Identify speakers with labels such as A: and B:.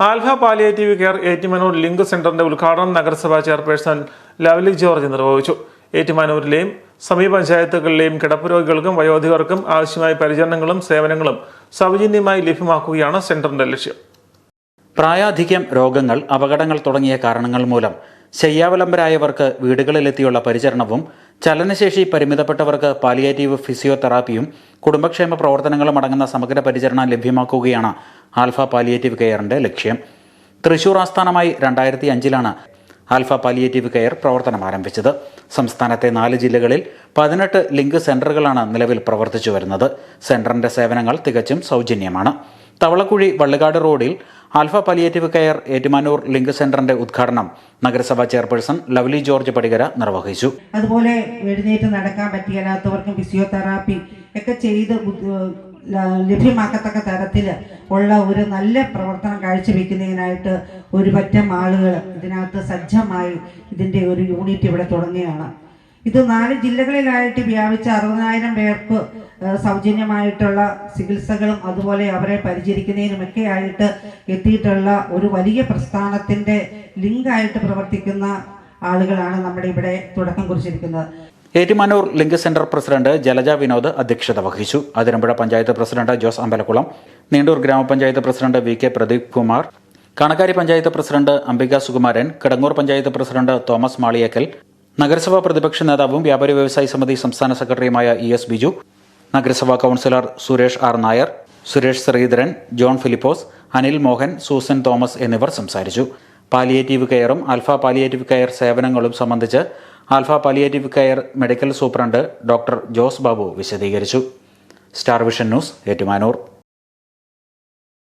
A: Alpha palliative care Ettumanoor link സെന്ററിന്റെ ഉദ്ഘാടനം നഗരസഭാ ചെയർപേഴ്സൺ ലവ്ലി ജോർജ് നിർവഹിച്ചു. ഏറ്റുമാനൂരിലെയും സമീപ പഞ്ചായത്തുകളിലെയും കിടപ്പ് രോഗികൾക്കും വയോധികർക്കും ആവശ്യമായ പരിചരണങ്ങളും സേവനങ്ങളും സൗജന്യമായി ലഭ്യമാക്കുകയാണ് സെന്ററിന്റെ ലക്ഷ്യം.
B: പ്രായാധിക്യം രോഗങ്ങൾ അപകടങ്ങൾ തുടങ്ങിയ കാരണങ്ങൾ മൂലം ശയ്യാവലംബരായവർക്ക് വീടുകളിലെത്തിയുള്ള പരിചരണവും ചലനശേഷി പരിമിതപ്പെട്ടവർക്ക് പാലിയേറ്റീവ് ഫിസിയോതെറാപ്പിയും കുടുംബക്ഷേമ പ്രവർത്തനങ്ങളും അടങ്ങുന്ന സമഗ്ര പരിചരണം ലഭ്യമാക്കുകയാണ് ആൽഫ പാലിയേറ്റീവ് കെയറിന്റെ ലക്ഷ്യം. തൃശൂർ ആസ്ഥാനമായി രണ്ടായിരത്തി അഞ്ചിലാണ് ആൽഫ പാലിയേറ്റീവ് കെയർ പ്രവർത്തനം ആരംഭിച്ചത്. സംസ്ഥാനത്തെ നാല് ജില്ലകളിൽ പതിനെട്ട് ലിങ്ക് സെന്ററുകളാണ് നിലവിൽ പ്രവർത്തിച്ചു വരുന്നത്. സെന്ററിന്റെ സേവനങ്ങൾ തികച്ചും സൗജന്യമാണ്. തവളക്കുഴി വള്ളുകാട് റോഡിൽ Alpha palliative care Ettumanoor link സെന്ററിന്റെ ഉദ്ഘാടനം നഗരസഭാ ചെയർപേഴ്സൺ ലവ്ലി ജോർജ് പടികര നിർവഹിച്ചു.
C: അതുപോലെ എഴുന്നേറ്റ് നടക്കാൻ പറ്റിയല്ലാത്തവർക്കും ഫിസിയോതെറാപ്പി ഒക്കെ ചെയ്ത് ലഭ്യമാക്കത്തക്ക തരത്തിൽ ഉള്ള ഒരു നല്ല പ്രവർത്തനം കാഴ്ചവെക്കുന്നതിനായിട്ട് ഒരു പറ്റം ആളുകൾ ഇതിനകത്ത് സജ്ജമായി ഇതിന്റെ ഒരു യൂണിറ്റ് ഇവിടെ തുടങ്ങുകയാണ്. ഇത് നാല് ജില്ലകളിലായിട്ട് വ്യാപിച്ച അറുപതിനായിരം പേർക്ക് സൗജന്യമായിട്ടുള്ള ചികിത്സകളും അതുപോലെ അവരെ പരിചരിക്കുന്നതിനുമൊക്കെ ആയിട്ട് എത്തിയിട്ടുള്ള ഒരു വലിയ പ്രസ്ഥാനത്തിന്റെ ലിങ്കായിട്ട് പ്രവർത്തിക്കുന്ന ആളുകളാണ് നമ്മുടെ ഇവിടെ തുടക്കം കുറിച്ചിരിക്കുന്നത്.
B: Ettumanoor link centre president Jalaja Vinod അധ്യക്ഷത വഹിച്ചു. അതിരമ്പുഴ പഞ്ചായത്ത് പ്രസിഡന്റ് ജോസ് അമ്പലക്കുളം നീണ്ടൂർ ഗ്രാമപഞ്ചായത്ത് president V K Pradeep Kumar Kanakkary panchayat president Ambika Sukumaran Kidangoor panchayat president Thomas Maliyekkal നഗരസഭാ പ്രതിപക്ഷ നേതാവും വ്യാപാരി വ്യവസായി സമിതി സംസ്ഥാന സെക്രട്ടറിയുമായ ഇ എസ് ബിജു നഗരസഭാ councillor Suresh R Nair Suresh Sreedharan John Philipose Anil Mohan Susan Thomas എന്നിവർ സംസാരിച്ചു. പാലിയേറ്റീവ് കെയറും ആൽഫ പാലിയേറ്റീവ് കെയർ സേവനങ്ങളും സംബന്ധിച്ച് Alpha palliative care medical superintendent doctor Jose Babu വിശദീകരിച്ചു. Star vision news Ettumanoor.